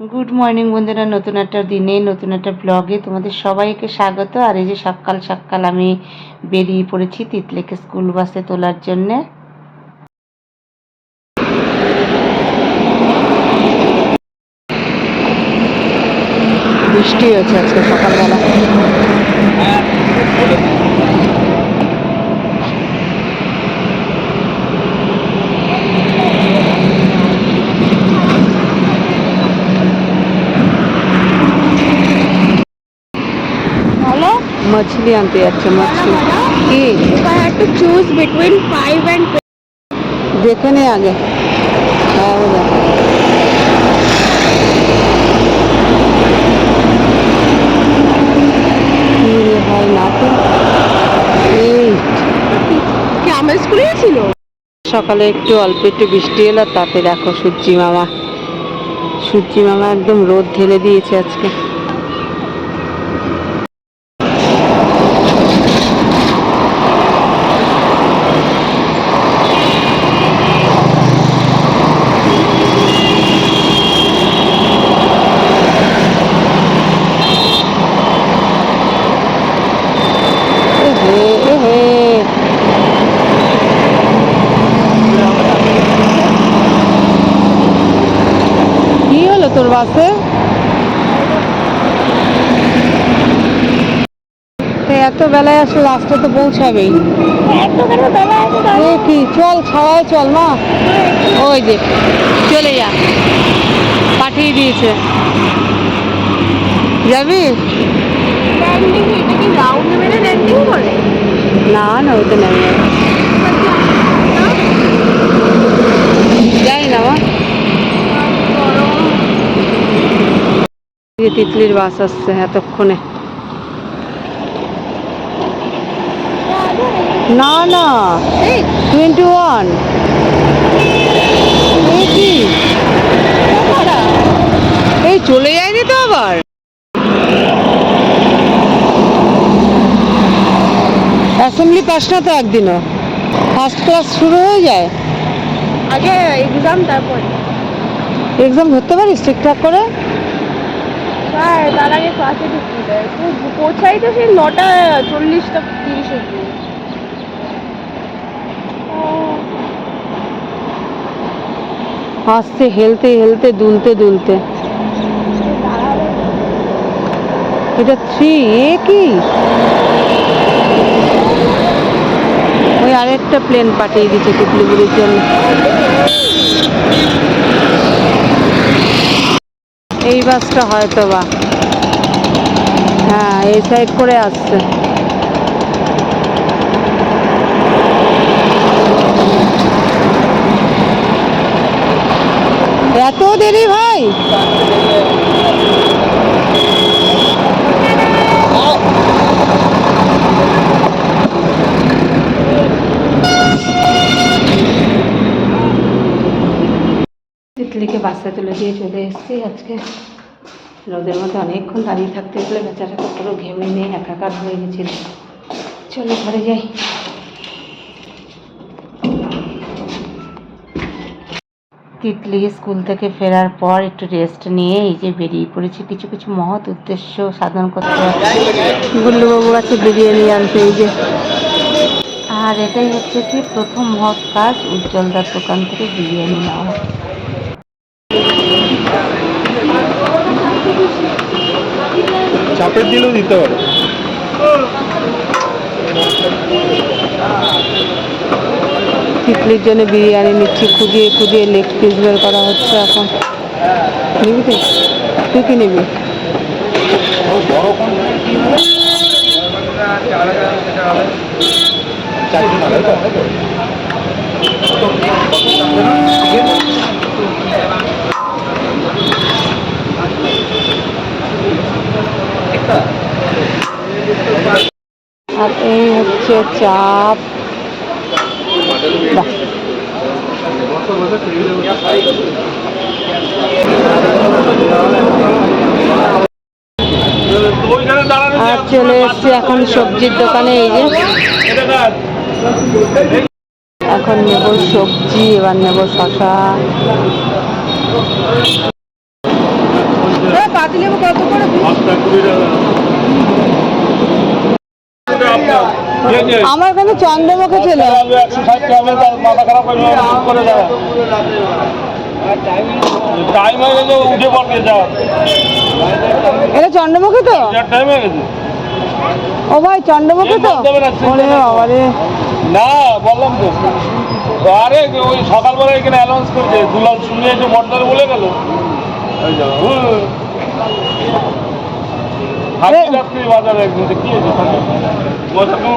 Good morning বন্ধুরা। নতুন একটা দিনে, নতুন একটা ব্লগে তোমাদের সবাইকে স্বাগত। আর এই যে সকাল সকাল আমি বেরিয়ে পড়েছি তিতলেকে স্কুল বাসে তোলার জন্যে। বৃষ্টি হচ্ছে আজকে সকালবেলা। মাছলি আনতে যাচ্ছে মাছলি কি choose between 5 and দেখে নে আগে ভাই না তো এই কি আমার স্কুলে ছিল সকালে একটু অল্প একটু বৃষ্টি এলো তাতে দেখো সূর্যি মামা। সূর্যি মামা একদম রোদ ঢেলে দিয়েছে আজকে। তো এত বেলায় আসলে রাস্তা তো পৌঁছাবেই। আছে কি চল ছাড়াই চল না। ওই যে চলে যা। পাঠিয়ে দিয়েছে। যাবি? না না ওইতে নেমে যাবে। যাই না মা এই যে তিতলির বাস আসছে এতক্ষণে। না না। টোয়েন্টি ওয়ান এই চলে যায়নি তো আবার। অ্যাসেম্বলি পাস না তো একদিনও। ফার্স্ট ক্লাস শুরু হয়ে যায়। আগে এক্সাম তারপর। এক্সাম ধরতে পারিস ঠিকঠাক করে? হ্যাঁ তার আগে ক্লাসে ঢুকতে দেয়। পৌঁছাই তো সেই নটা চল্লিশটা তিরিশে গিয়ে আসছে হেলতে হেলতে, দুলতে দুলতে। এটা থ্রি এ কি? ওই আরেকটা প্লেন পাঠিয়ে দিচ্ছে তিতলিগুড়ির জন্য। এই বাসটা হয়তো বা হ্যাঁ এই সাইড করে আসছে। এত দেরি ভাই? তিতলিকে তুলে দিয়ে চলে এসেছি আজকে। রোদের মধ্যে অনেকক্ষণ দাঁড়িয়ে থাকতে গেলে বেচারাটা পুরো ঘেমে নিয়ে একাকার হয়ে গেছিল। চলো ঘরে যাই। তিতলি স্কুল থেকে ফেরার পর একটু রেস্ট নিয়ে এই যে বেরিয়ে পড়েছি। কিছু কিছু মহৎ উদ্দেশ্য সাধন করতে গুল্লুবাবু আছে বিরিয়ানি আনতে এই যে। আর এটাই হচ্ছে কি, প্রথম মহৎ কাজ, উজ্জ্বলদার দোকান থেকে বিরিয়ানি নেওয়া। চাপের দিলেও দিতে পারো। তিতলির জন্য বিরিয়ানি নিচ্ছি খুঁজিয়ে খুঁজিয়ে লেগ পিস বের করা হচ্ছে এখন। নিবি তো? তুই কি নিবি? চারটে নাগাদ তো? আর এই হচ্ছে চাপ আর চলে এসছি এখন সবজির দোকানে এই যে। এখন নেব সবজি এবার নেব শশা পাতিলেবু কত করে পাঁচটা কুড়ি টাকা। আমার কাছে চন্দ্রমুখী ছিল। এটা চন্দ্রমুখী তো? টাইম গেছে। ও ভাই চন্দ্রমুখী তো? না, বললাম তো। আরে ওই সকালবেলা এখানে অ্যানাউন্স করছে দুলাল শুনে একটু বর্দার বলে গেল।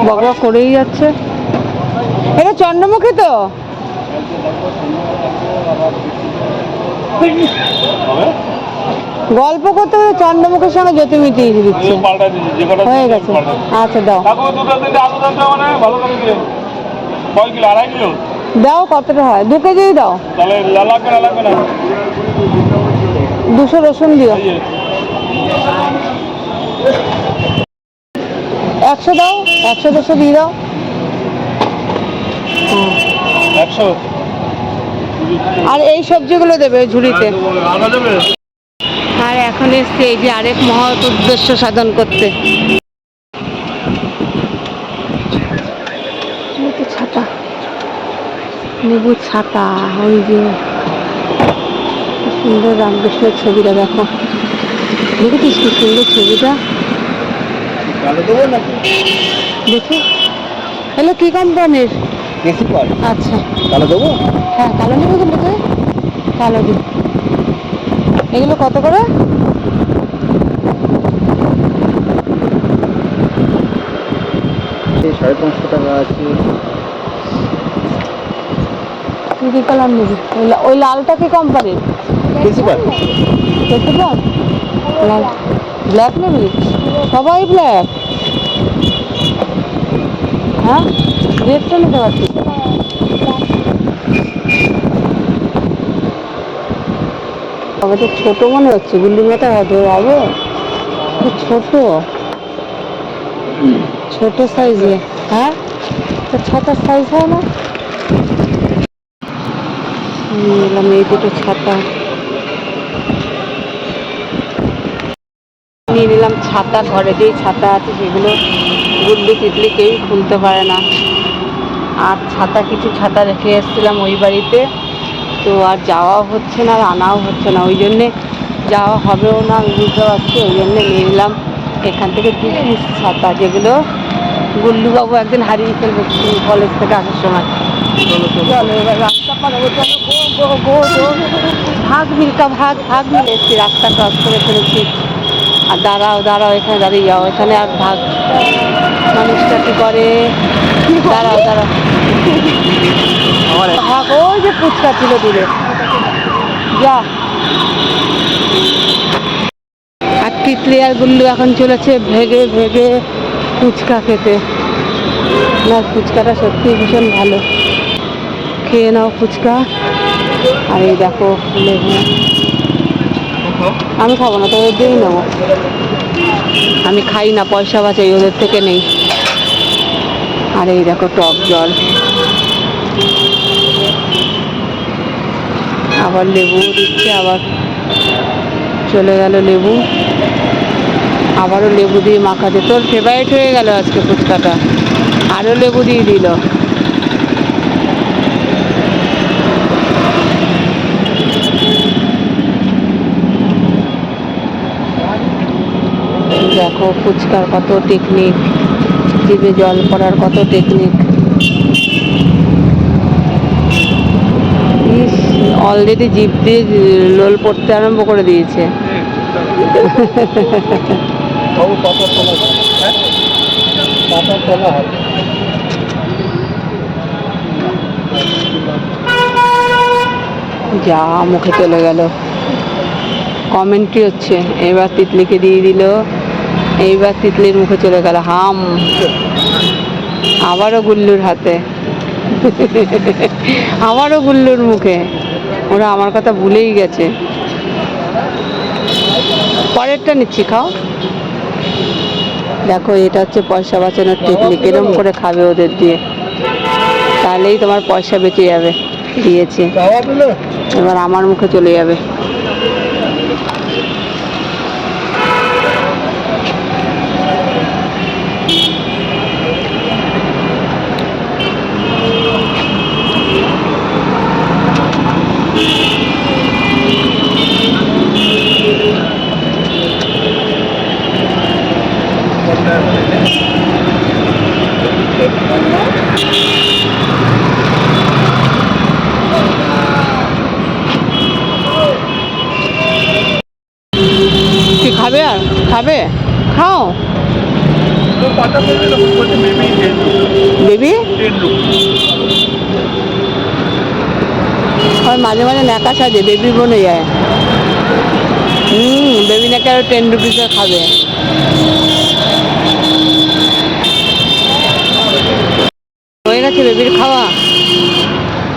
বকবক করেই যাচ্ছে। এটা চন্দ্রমুখী তো। গল্প করতে করতে চন্দ্রমুখীর সঙ্গে জ্যোতি মিটিয়ে দিচ্ছে হয়ে গেছে। আচ্ছা দাও। মানে দাও কতটা হয়? দু কেজিই দাও। দুশো রসুন দিও। একশো দাও একশো দুশো দিয়ে দাও। একশো। আর এই সবজিগুলো দেবে ঝুড়িতে। আর এখন এসছে এই যে আরেক মহৎ উদ্দেশ্য সাধন করতে। ছাতা নেবু ছাতা ওই যে সুন্দর রামকৃষ্ণের ছবিটা দেখো। দেখেছিস কি সুন্দর ছবিটা? দেখি। হ্যালো কি কোম্পানির আচ্ছা। তাহলে দেবো? হ্যাঁ কালো নেব কিন্তু কালো দিন এগুলো কত করে? সাড়ে পাঁচশো টাকা আছে। কি কালার নিবি? ওই লালটা কি কোম্পানির দেখতে পান লাল। ব্ল্যাক নেবি? সবাই ব্ল্যাক হ্যাঁ? রেডটা নিতে পারছি তবে তো ছোট মনে হচ্ছে, গুল্লি মেটা হবে। হবে ছোট। ছোট সাইজে হ্যাঁ? তো ছটা সাইজ হয় না? নিয়ে এই দুটো ছাতা। নিয়ে নিলাম ছাতা, ঘরে যেই ছাতা আছে সেগুলো গুল্লি তিতলি কেউই খুলতে পারে না। আর ছাতা, কিছু ছাতা রেখে এসেছিলাম ওই বাড়িতে। তো আর যাওয়াও হচ্ছে না আর আনাও হচ্ছে না। ওই জন্যে যাওয়া হবেও না, আমি বুঝতে পারছি। ওই জন্যে নিয়ে নিলাম এখান থেকে দু পিস ছাতা, যেগুলো গুল্লুবাবু একদিন হারিয়ে ফেলবে কলেজ থেকে আসার সময়। রাস্তা গো গো। ভাগ মিল্কা, ভাগ ভাগ মিলে এসছি রাস্তা ক্রস করে ফেলেছি। আর দাঁড়াও দাঁড়াও, এখানে দাঁড়িয়ে যাও, এখানে আর ভাগ। মানুষটা কি করে? দাঁড়াও দাঁড়াও। ভাগ, ওই যে ফুচকা ছিল দূরে। যা। আর তিতলি আর গুল্লু এখন চলেছে ভেগে ভেগে ফুচকা খেতে। না, ফুচকাটা সত্যি ভীষণ ভালো। খেয়ে নাও ফুচকা। আর এই দেখো লেবু আমি খাব না তো ওদের দিয়েই নেব। আমি খাই না, পয়সা বাঁচাই, ওদের থেকে নেই। আর এই দেখো টক জল। আবার লেবু দিচ্ছে, আবার চলে গেল লেবু। আবারও লেবু দিয়ে মাখাতে। তোর ফেভারিট হয়ে গেল আজকে ফুচকাটা। আরও লেবু দিয়ে দিল। দেখো ফুচকার কত টেকনিক জিভে জল পড়ার কত টেকনিক ইস অলরেডি জিভ দিয়ে লোল পড়তে আরম্ভ করে দিয়েছে। হ্যাঁ। যা মুখে চলে গেল। কমেন্ট্রি হচ্ছে। এবার তিতলিকে দিয়ে দিল। এইবার তিতলির মুখে চলে গেল হাম। আবারও গুল্লুর হাতে। আবারও গুল্লুর মুখে। ওরা আমার কথা ভুলেই গেছে। পরেরটা নিচ্ছি খাও। দেখো এটা হচ্ছে পয়সা বাঁচানোর টেকনিক এরম করে খাবে ওদের দিয়ে। তাহলেই তোমার পয়সা বেঁচে যাবে। দিয়েছে। এবার আমার মুখে চলে যাবে খাবে আর খাবে? খাও। বেবি? হয় মাঝে মাঝে ন্যাকা সাজে, বেবি বনে যায়। হুম বেবি নাকি আরও টেন রুপিসে খাবে। হয়ে গেছে বেবির খাওয়া।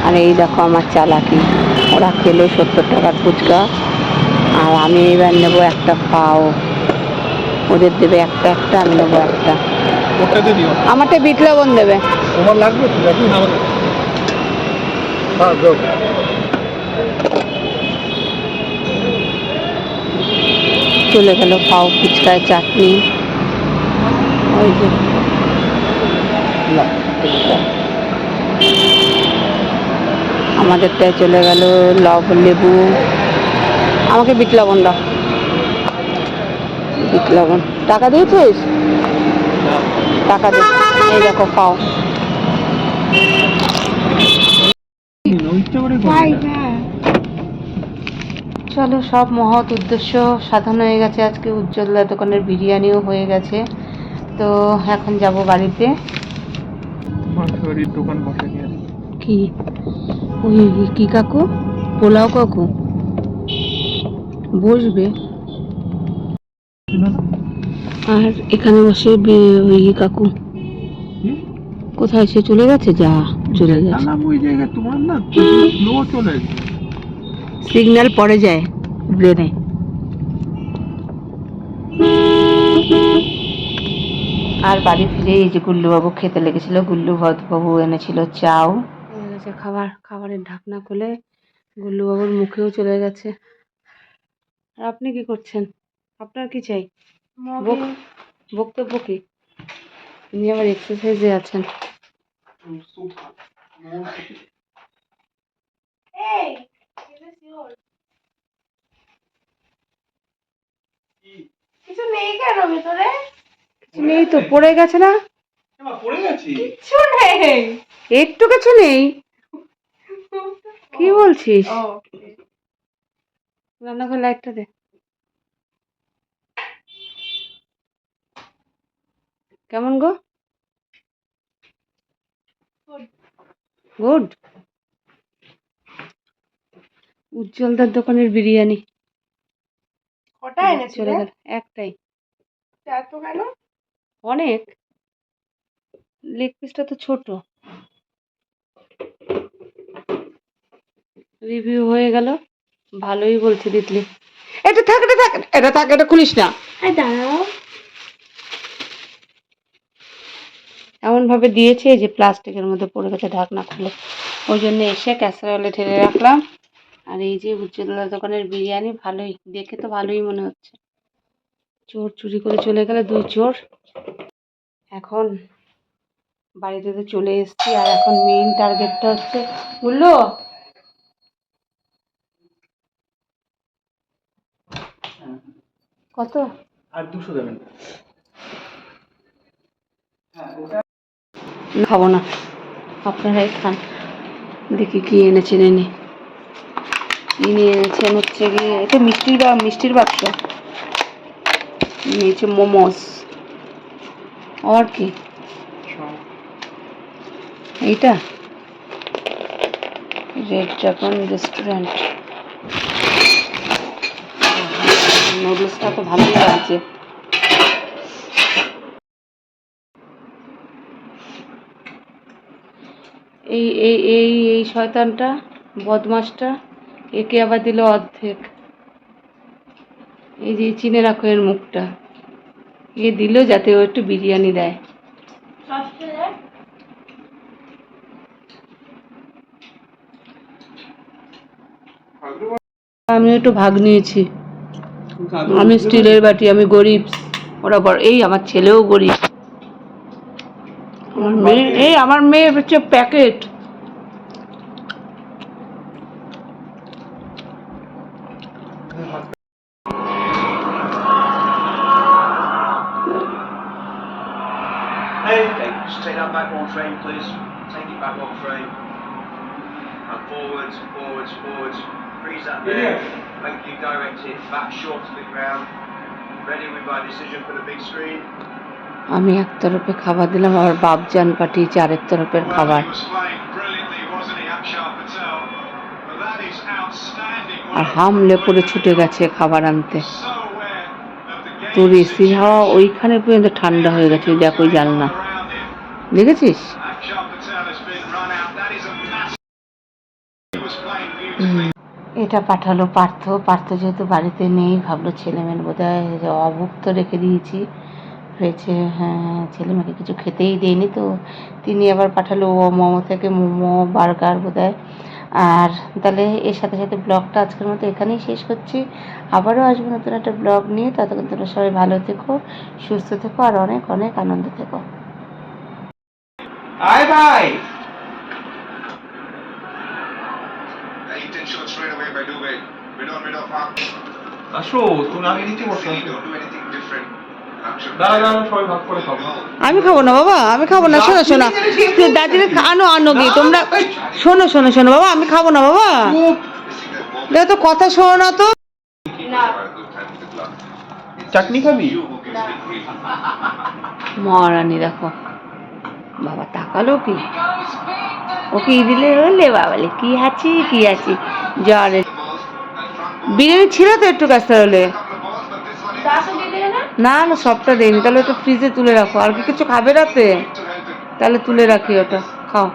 আর এই দেখো আমার চালাকি। ওরা খেলো সত্তর টাকার ফুচকা। আর আমি এবার নেব একটা পাও। ওদের দেবে একটা একটা আমি নেব একটা। আমারটা বিট লবণ দেবে। তোমার লাগবে হ্যাঁ দাও। চলে গেল পাও ফুচকায় চাটনি। ওই যে। আমাদেরটায় চলে গেল লব লেবু। আমাকে বিট লবণ দাও। বিট লবণ। টাকা দিয়েছিস? টাকা দে। এই দেখো পাও হ্যাঁ। চলো সব মহৎ উদ্দেশ্য সাধন হয়ে গেছে আজকে। উজ্জ্বলদা দোকানের বিরিয়ানিও হয়ে গেছে। তো এখন যাব বাড়িতে। মাছের দোকান বসে কি? ওই কি কাকু? পোলাও কাকু? বসবে। আর এখানে বসে ওই কাকু। কোথায় সে চলে গেছে? যা চলে গেছে। জানলাম ওই জায়গায় তোমার না স্লো চলে সিগন্যাল পড়ে যায় ব্রেনে আর বাড়ি ফিরে এই যে গুল্লুবাবু খেতে লেগেছিল গুল্লু বাবু এনেছিল চাও। গেছে খাবার খাবারের ঢাকনা খুলে গুল্লুবাবুর মুখেও চলে গেছে। আর আপনি কি করছেন? আপনার কি চাই? বক- বক্তব্য কি? তিনি আবার এক্সারসাইজে আছেন। কিছু নেই কেন ভেতরে? কিছু নেই তো পড়ে গেছে না? পড়ে গেছি? কিছু নেই। একটু কিছু নেই? কি বলছিস? রান্নাঘর লাইটটা দে। কেমন গো? গুড উজ্জ্বলদার দোকানের বিরিয়ানি। কটা এনেছিলে? চলে গেল একটাই। এত কেন? অনেক। লেগ পিসটা তো ছোট। রিভিউ হয়ে গেল। ভালোই বলছে দিতলি। এটা থাক এটা থাক এটা থাক এটা খুলিস না। দাঁড়াও। এমন ভাবে দিয়েছে যে প্লাস্টিকের মধ্যে পড়ে গেছে ঢাকনা খুলে। ওই জন্য এসে ক্যাসারোলে ঢেলে রাখলাম। আর এই যে উজ্জ্বলার দোকানের বিরিয়ানি, ভালোই, দেখে তো ভালোই মনে হচ্ছে। চোর চুরি করে চলে গেলে দুই চোর। এখন বাড়িতে তো চলে এসেছি, আর এখন মেইন টার্গেটটা হচ্ছে বুঝলো কত? আর দুশো দেবেন। খাব না। আপনারাই খান। দেখি কি এনেছেন এনে। কি নিয়ে এনেছেন হচ্ছে গিয়ে এটা মিষ্টির বা মিষ্টির বাক্স। নিয়েছে মোমোস। আর কি? এইটা? রেড ড্রাগন রেস্টুরেন্ট নুডলসটা তো ভালোই লাগছে এই এই এই এই শয়তানটা, বদমাসটা, একে আবার দিল অর্ধেক। এই যে চিনে রাখো এর মুখটা। এ দিল যাতে ও একটু বিরিয়ানি দেয়। আমি একটু ভাগ নিয়েছি। আমি স্টিলের বাটি, আমি গরিব। ওরা বড় এই, আমার ছেলেও গরিব। মেয়ে এই আমার মেয়ে হচ্ছে packet Hey, hey, just take that back on frame, please. Take it back on frame. And forwards, forwards, forwards. Freeze that there. Make you direct it back short to the ground. Ready win by decision for the big screen. আমি এক তরফে খাবার দিলাম আমার বাপজান পাঠিয়েছে আরেক তরফের খাবার। আর হামলে পড়ে ছুটে গেছে খাবার আনতে। তোর এসির হাওয়া ওইখানে পর্যন্ত ঠান্ডা হয়ে গেছে দেখো জান না। দেখেছিস? এটা পাঠালো পার্থ। পার্থ যেহেতু বাড়িতে নেই ভাবলো ছেলে মেয়ের বোধ হয় অভুক্ত রেখে দিয়েছি। হয়েছে হ্যাঁ ছেলে মেয়েকে কিছু খেতেই দেয়নি তো। তিনি আবার পাঠালো ও মোমো থেকে মোমো বার্গার বোধ হয় আর তাহলে এর সাথে সাথে ব্লগটা আজকের মতো এখানেই শেষ করছি। আবারও আসব নতুন একটা ব্লগ নিয়ে। ততক্ষণ তোমরা সবাই ভালো থেকো সুস্থ থেকো আর অনেক অনেক আনন্দ থেকো। আয় ভাই! আসো তুমি আগে নিচে বসো আমি খাব না বাবা আমি খাব না শোনো শোনো। দার্জিলিং আনো আনো গিয়ে তোমরা শোনো শোনো শোনো বাবা আমি খাব না বাবা. দেখো তো কথা শোনো না তো। চাটনি খাবি. মহারানী দেখো বাবা তাকালো কি? ও কি দিলে হলে বাবালে কি আছি কি আছি জ্বরে. বিরিয়ানি ছিল তো একটু কাছে হলে? না না সবটা দেয়নি। তাহলে ওটা ফ্রিজে তুলে রাখো। আর কি কিছু খাবে রাতে? তাহলে তুলে রাখি ওটা। খাও।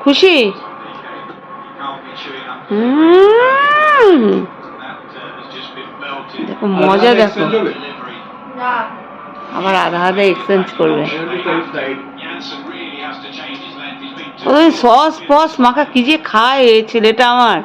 খুশি? দেখো মজা দেখো। আমার আধা আধা এক্সচেঞ্জ করবে। সস ফস মাখা কি যে খায় ছেলেটা আমার।